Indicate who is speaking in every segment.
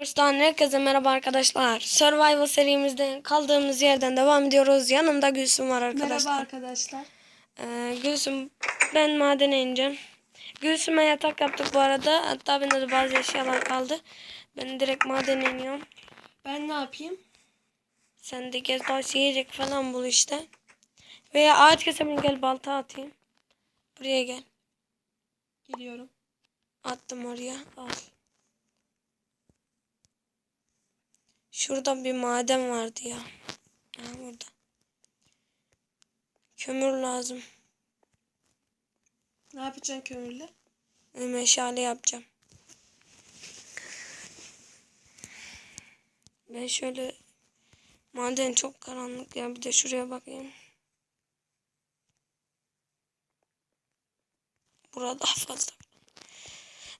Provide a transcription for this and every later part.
Speaker 1: Burs'tan herkese merhaba arkadaşlar. Survival serimizde kaldığımız yerden devam ediyoruz. Yanımda Gülsüm var arkadaşlar.
Speaker 2: Merhaba arkadaşlar.
Speaker 1: Ee, Gülsüm ben madene ineceğim. Gülsüm'e yatak yaptık bu arada. Hatta bende de bazı eşyalar kaldı. Ben direkt madene iniyorum.
Speaker 2: Ben ne yapayım?
Speaker 1: Sen de gez baş yiyecek falan bul işte. Veya ağaç kesemin gel balta atayım. Buraya gel.
Speaker 2: Geliyorum.
Speaker 1: Attım oraya. Al. Şurada bir maden vardı ya. Ha burada. Kömür lazım.
Speaker 2: Ne yapacaksın kömürle?
Speaker 1: Ve Meşale yapacağım. Ben şöyle maden çok karanlık ya bir de şuraya bakayım. Burada fazla.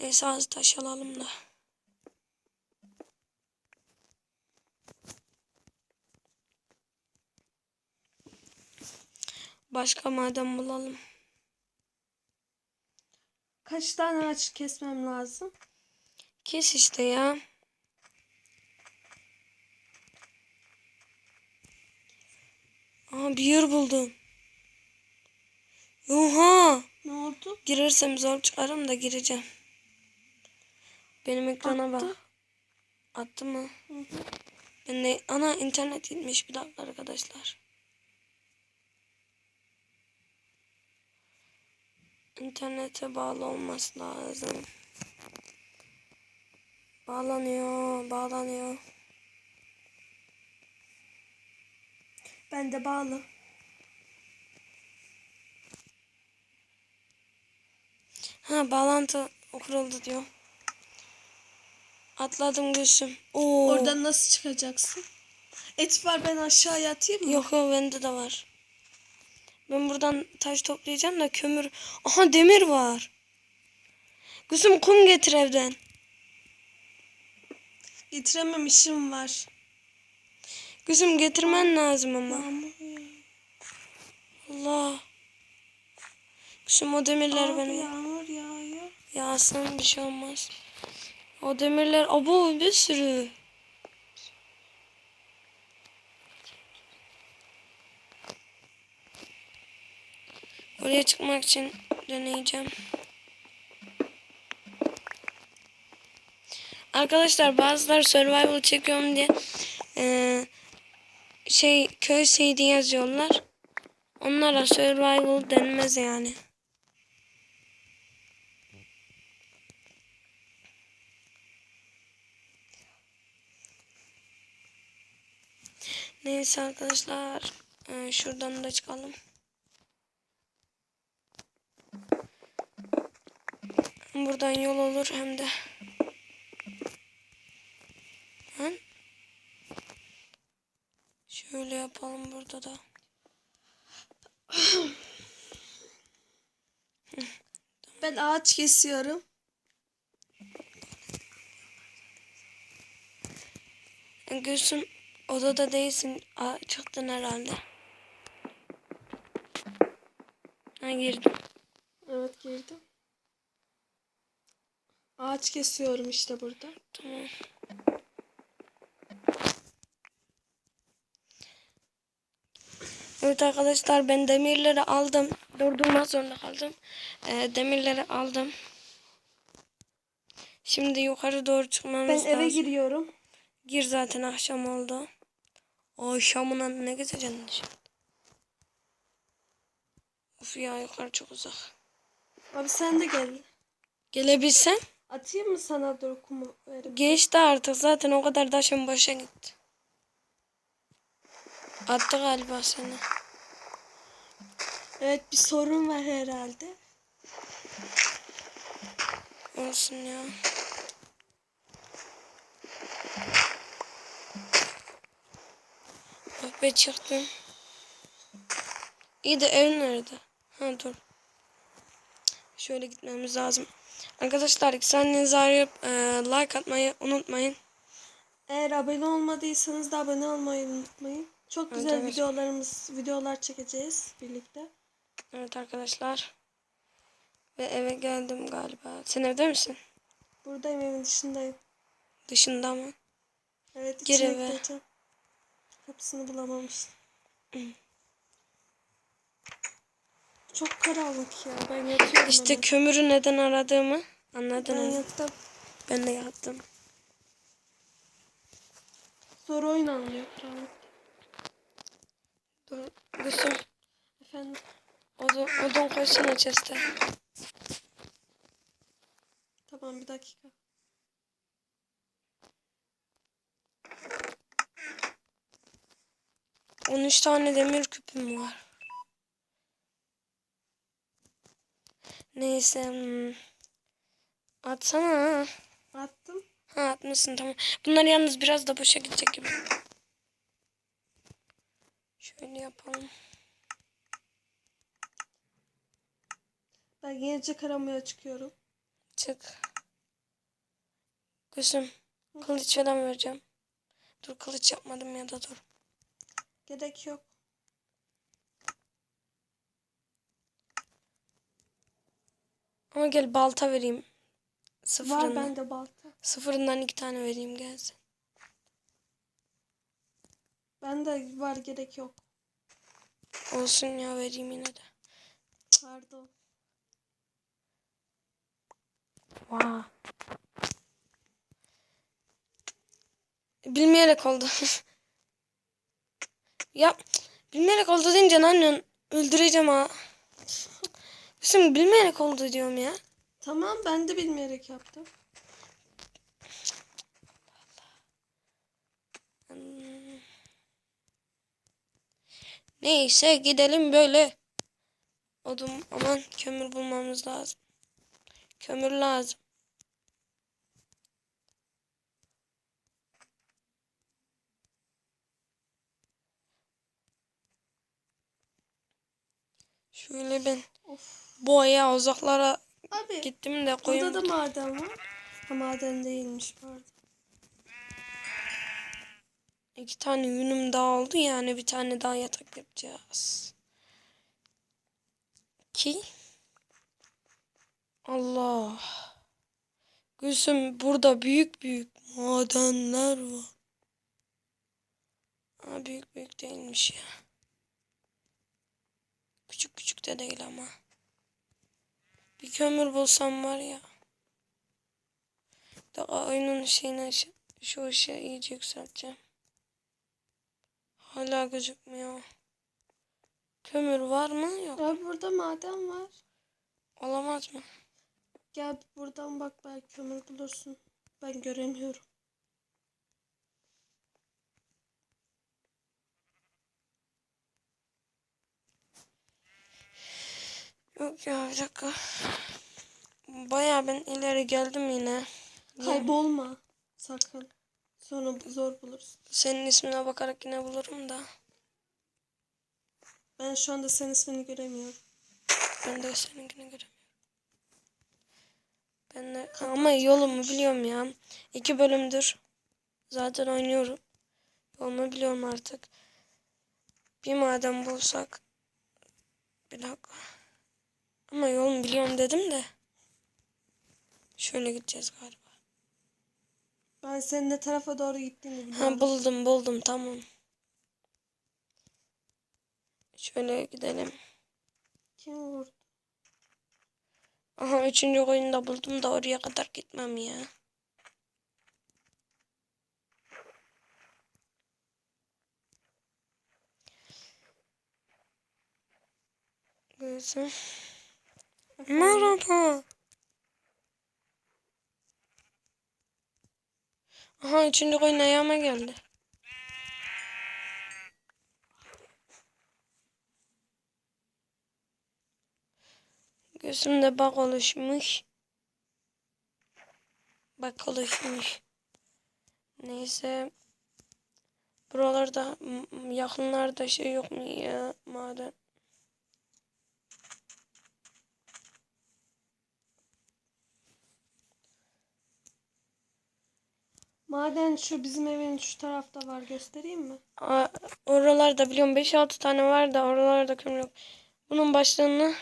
Speaker 1: Neyse az taş alalım da. Başka maden bulalım.
Speaker 2: Kaç tane ağaç kesmem lazım?
Speaker 1: Kes işte ya. Aa bir yer buldum. Oha!
Speaker 2: Ne oldu?
Speaker 1: Girersem zor çıkarım da gireceğim. Benim ekrana bak.
Speaker 2: Attı.
Speaker 1: Attı mı?
Speaker 2: Hı hı.
Speaker 1: Ben de ana internet gitmiş bir dakika arkadaşlar. İnternete bağlı olması lazım. Bağlanıyor, bağlanıyor.
Speaker 2: Ben de bağlı.
Speaker 1: Ha bağlantı kuruldu diyor. Atladım Gülsüm. Oo.
Speaker 2: Oradan nasıl çıkacaksın? Et var ben aşağıya atayım mı?
Speaker 1: Yok yok bende de var. Ben buradan taş toplayacağım da kömür. Aha demir var. Gülsüm kum getir evden.
Speaker 2: Getiremem işim var.
Speaker 1: Gülsüm getirmen lazım ama. Allah. Gülsüm o demirler
Speaker 2: Abi
Speaker 1: benim.
Speaker 2: yağmur yağıyor.
Speaker 1: Yağsın bir şey olmaz. O demirler abo bir sürü. Oraya çıkmak için deneyeceğim. Arkadaşlar bazıları survival çekiyorum diye eee, şey köy CD yazıyorlar. Onlara survival denmez yani. Neyse arkadaşlar. eee, şuradan da çıkalım. Buradan yol olur hem de. Lan. Şöyle yapalım burada da.
Speaker 2: Ben ağaç kesiyorum.
Speaker 1: Gülsüm odada değilsin. Aa, çıktın herhalde. Ha girdim.
Speaker 2: Evet girdim. Ağaç kesiyorum işte burada.
Speaker 1: Tamam. Evet arkadaşlar ben demirleri aldım. Durdurmak zorunda kaldım. Ee, demirleri aldım. Şimdi yukarı doğru çıkmamız
Speaker 2: Ben
Speaker 1: lazım.
Speaker 2: eve giriyorum.
Speaker 1: Gir zaten akşam oldu. O Şam'ına ne gezeceksin dışarıda? Of ya yukarı çok uzak.
Speaker 2: Abi sen de gel.
Speaker 1: Gelebilsen
Speaker 2: Atayım mı sana dur kumu verip?
Speaker 1: geçti artık zaten o kadar taşın boşa gitti. Attı galiba seni.
Speaker 2: Evet bir sorun var herhalde.
Speaker 1: Olsun ya. Bak be çıktım. İyi de ev nerede? Ha dur. Şöyle gitmemiz lazım. Arkadaşlar ikisinizi arayıp e, like atmayı unutmayın.
Speaker 2: Eğer abone olmadıysanız da abone olmayı unutmayın. Çok güzel
Speaker 1: evet.
Speaker 2: videolarımız, videolar çekeceğiz birlikte.
Speaker 1: Evet arkadaşlar. Ve eve geldim galiba. Sen evde misin?
Speaker 2: Buradayım evin dışındayım.
Speaker 1: Dışında mı?
Speaker 2: Evet
Speaker 1: Gir eve.
Speaker 2: Kapısını bulamamıştım. Çok karanlık ya. Ben yatıyorum
Speaker 1: İşte
Speaker 2: hemen.
Speaker 1: kömürü neden aradığımı anladın
Speaker 2: Ben
Speaker 1: mı?
Speaker 2: yattım.
Speaker 1: Ben de yattım.
Speaker 2: Zor oynanmıyor. Tamam.
Speaker 1: Dur, Gülsüm
Speaker 2: Efendim.
Speaker 1: odun, odun koysana chest'e.
Speaker 2: Tamam bir dakika.
Speaker 1: On üç tane demir küpüm var. Neyse. hmm. Atsana.
Speaker 2: Attım.
Speaker 1: Ha atmışsın tamam. Bunlar yalnız biraz da boşa gidecek gibi. Şöyle yapalım.
Speaker 2: Ben gece karamaya çıkıyorum.
Speaker 1: Çık. Gülsüm. Kılıç falan vereceğim. Dur kılıç yapmadım ya da dur.
Speaker 2: Gerek yok.
Speaker 1: Ama gel balta vereyim.
Speaker 2: Var
Speaker 1: Sıfırından.
Speaker 2: bende balta.
Speaker 1: Sıfırından iki tane vereyim gelsin.
Speaker 2: Bende var gerek yok.
Speaker 1: Olsun ya vereyim yine de.
Speaker 2: Pardon.
Speaker 1: Vay. Bilmeyerek oldu. ya bilmeyerek oldu deyince ne anlıyorsun? Öldüreceğim ha. Kızım bilmeyerek oldu diyorum ya.
Speaker 2: Tamam ben de bilmeyerek yaptım.
Speaker 1: Hmm. Neyse gidelim böyle. Odun aman kömür bulmamız lazım. Kömür lazım. Şöyle ben
Speaker 2: Of.
Speaker 1: Boya uzaklara
Speaker 2: Abi
Speaker 1: gittim de
Speaker 2: burada
Speaker 1: koyun.
Speaker 2: da maden var. Ha maden değilmiş pardon.
Speaker 1: İki tane yünüm daha oldu yani bir tane daha yatak yapacağız. Ki Allah. Gülsüm burada büyük büyük madenler var. Aa, büyük büyük değilmiş ya. Küçük küçük de değil ama. Bir kömür bulsam var ya. Daha oyunun şeyini şu- şu ışığı iyice yükselteceğim. Hala gözükmüyor. Kömür var mı? Yok.
Speaker 2: Abi burada maden var.
Speaker 1: Olamaz mı?
Speaker 2: Gel buradan bak belki kömür bulursun. Ben göremiyorum.
Speaker 1: Yok ya bir dakika. Baya ben ileri geldim yine.
Speaker 2: Kaybolma. Sakın. Sonra zor bulursun.
Speaker 1: Senin ismine bakarak yine bulurum da.
Speaker 2: Ben şu anda senin ismini göremiyorum.
Speaker 1: Ben de seninkini göremiyorum. Ben de ama yolumu biliyorum ya. İki bölümdür. Zaten oynuyorum. Yolumu biliyorum artık. Bir maden bulsak. Bir dakika. Ama yolumu biliyorum dedim de. Şöyle gideceğiz galiba.
Speaker 2: Ben senin ne tarafa doğru gittiğini biliyorum.
Speaker 1: Ha buldum buldum tamam. Şöyle gidelim.
Speaker 2: Kim vurdu?
Speaker 1: Aha üçüncü koyunu da buldum da oraya kadar gitmem ya. Gözüm. Merhaba. Aha üçüncü koyun ayağıma geldi. Gözümde bak oluşmuş. Bak oluşmuş. Neyse. Buralarda yakınlarda şey yok mu ya maden?
Speaker 2: Maden şu bizim evin şu tarafta var göstereyim mi?
Speaker 1: Aa, oralarda biliyorum 5-6 tane var da oralarda kömür yok. Bunun başlığını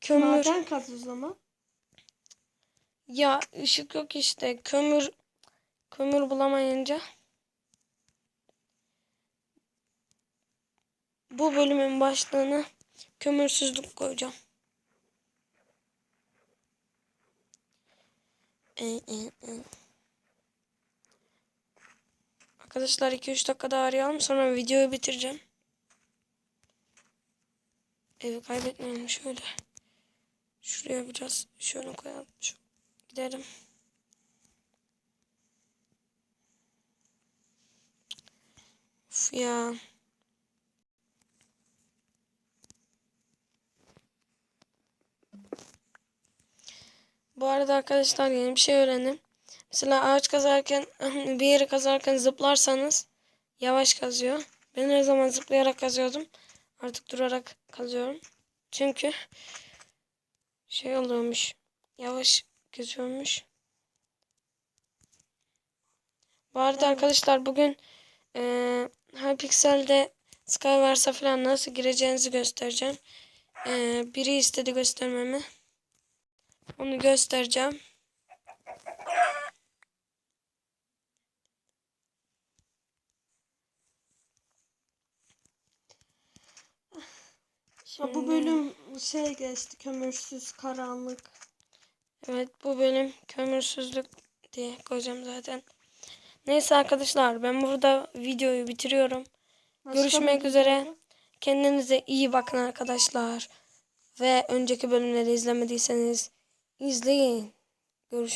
Speaker 1: kömür
Speaker 2: Maden kaz o zaman.
Speaker 1: ya ışık yok işte kömür Kömür bulamayınca bu bölümün başlığını kömürsüzlük koyacağım. Ee, e, e. Arkadaşlar 2-3 dakika daha arayalım sonra videoyu bitireceğim. Evi kaybetmeyelim şöyle. Şuraya biraz şöyle koyalım. Şu, gidelim. Uf ya. Bu arada arkadaşlar yeni bir şey öğrendim. Mesela ağaç kazarken bir yeri kazarken zıplarsanız yavaş kazıyor. Ben her zaman zıplayarak kazıyordum. Artık durarak kazıyorum. Çünkü şey oluyormuş. Yavaş kazıyormuş. Bu arada arkadaşlar bugün eee Hypixel'de Skywars'a falan nasıl gireceğinizi göstereceğim. Eee, biri istedi göstermemi. Onu göstereceğim.
Speaker 2: Ha, bu bölüm şey geçti kömürsüz karanlık.
Speaker 1: Evet bu bölüm kömürsüzlük diye koyacağım zaten. Neyse arkadaşlar ben burada videoyu bitiriyorum.
Speaker 2: Başka
Speaker 1: Görüşmek üzere.
Speaker 2: video-
Speaker 1: Kendinize iyi bakın arkadaşlar. Ve önceki bölümleri izlemediyseniz izleyin. Görüşmek